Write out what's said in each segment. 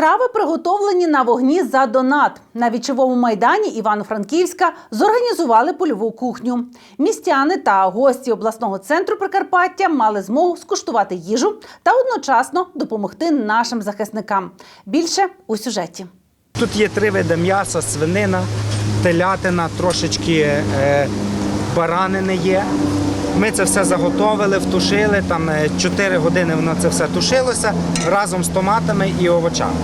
Страви приготовлені на вогні за донат. На вічовому майдані Івано-Франківська зорганізували польову кухню. Містяни та гості обласного центру Прикарпаття мали змогу скуштувати їжу та одночасно допомогти нашим захисникам. Більше у сюжеті. Тут є три види м'яса: свинина, телятина, трошечки е, баранини є. Ми це все заготовили, втушили. Там 4 години воно це все тушилося разом з томатами і овочами.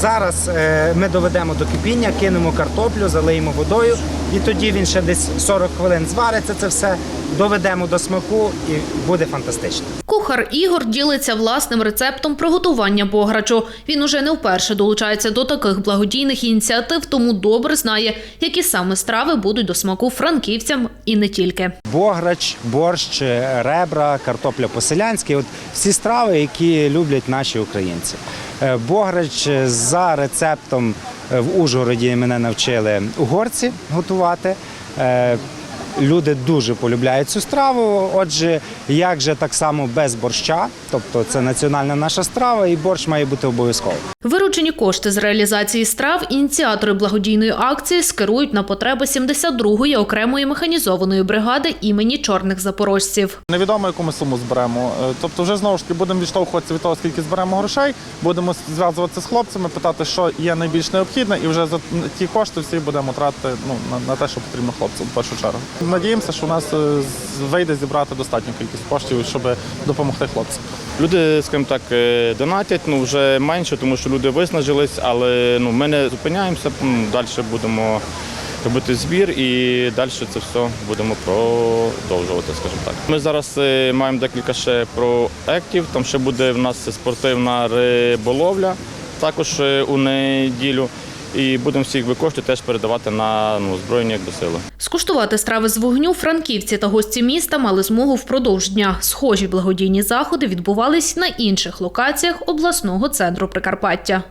Зараз е, ми доведемо до кипіння, кинемо картоплю, залиємо водою, і тоді він ще десь 40 хвилин звариться це все, доведемо до смаку і буде фантастично. Кухар Ігор ділиться власним рецептом приготування бограчу. Він уже не вперше долучається до таких благодійних ініціатив, тому добре знає, які саме страви будуть до смаку франківцям і не тільки. Бограч, борщ, ребра, картопля по-селянськи от всі страви, які люблять наші українці. Е, Бограч за рецептом е, в Ужгороді мене навчили угорці готувати. Люди дуже полюбляють цю страву. Отже, як же так само без борща, тобто це національна наша страва, і борщ має бути обов'язково. Виручені кошти з реалізації страв ініціатори благодійної акції скерують на потреби 72-ї окремої механізованої бригади імені чорних запорожців. Невідомо, яку ми суму зберемо. Е, Тобто, вже знову ж таки будемо відштовхуватися від того, скільки зберемо грошей, будемо зв'язуватися з хлопцями, питати, що є найбільш необхідне, і вже за ті кошти всі будемо тратити ну, на, на те, що потрібно хлопцям в першу чергу. Надіємося, що у нас е, вийде зібрати достатню кількість коштів, щоб допомогти хлопцям. Люди, скажімо так, е, донатять, ну вже менше, тому що люди виснажились, але ну, ми не зупиняємося, далі будемо робити збір і далі це все будемо продовжувати, скажімо так. Ми зараз е, маємо декілька ще проєктів, там ще буде в нас спортивна риболовля, також у неділю. І будемо всі якби, кошти теж передавати на ну, збройні якби, сили. Скуштувати страви з вогню франківці та гості міста мали змогу впродовж дня. Схожі благодійні заходи відбувались на інших локаціях обласного центру Прикарпаття.